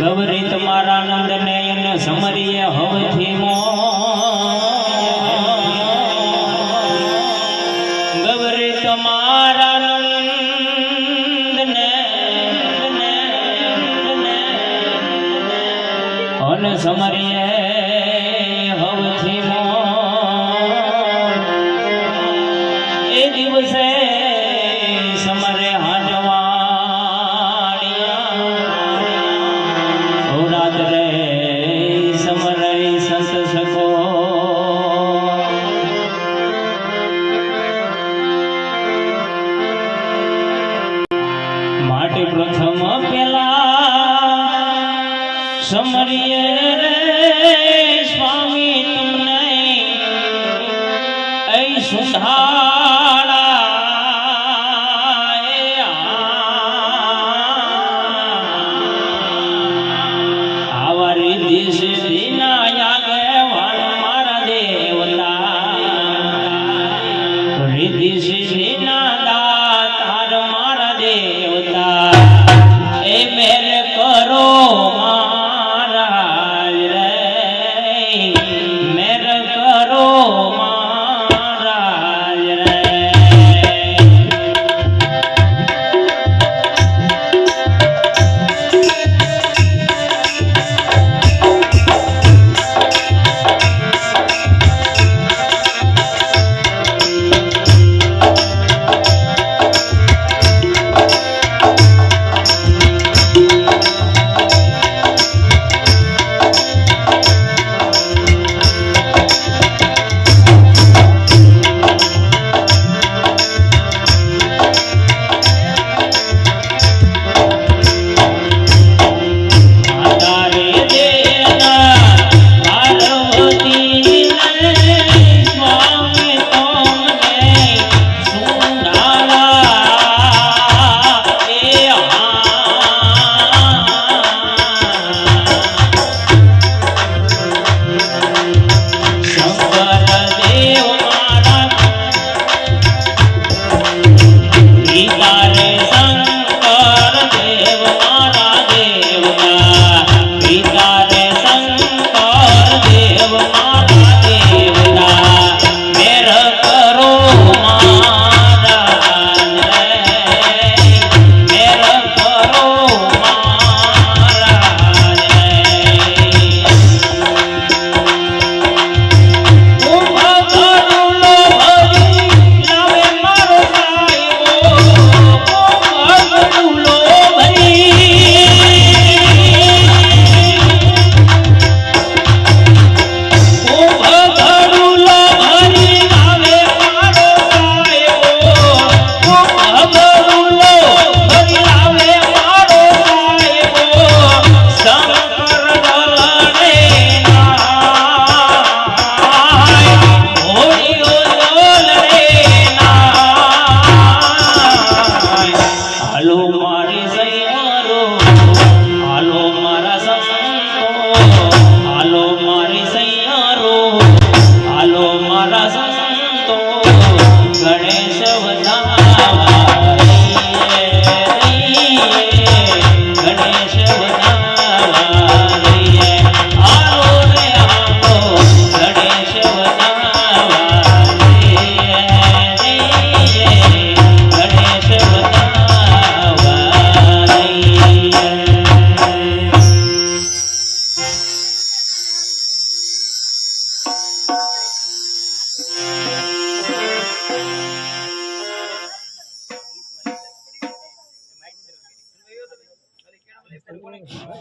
ગવરી તમારા નંદ નયન સમરીએ હવથી મો. жизни.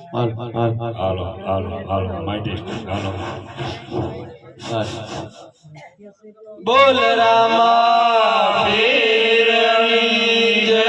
હાલ હાલ હાલ હાલ. હાલ બોલ રામા ફેરની જય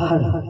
好了。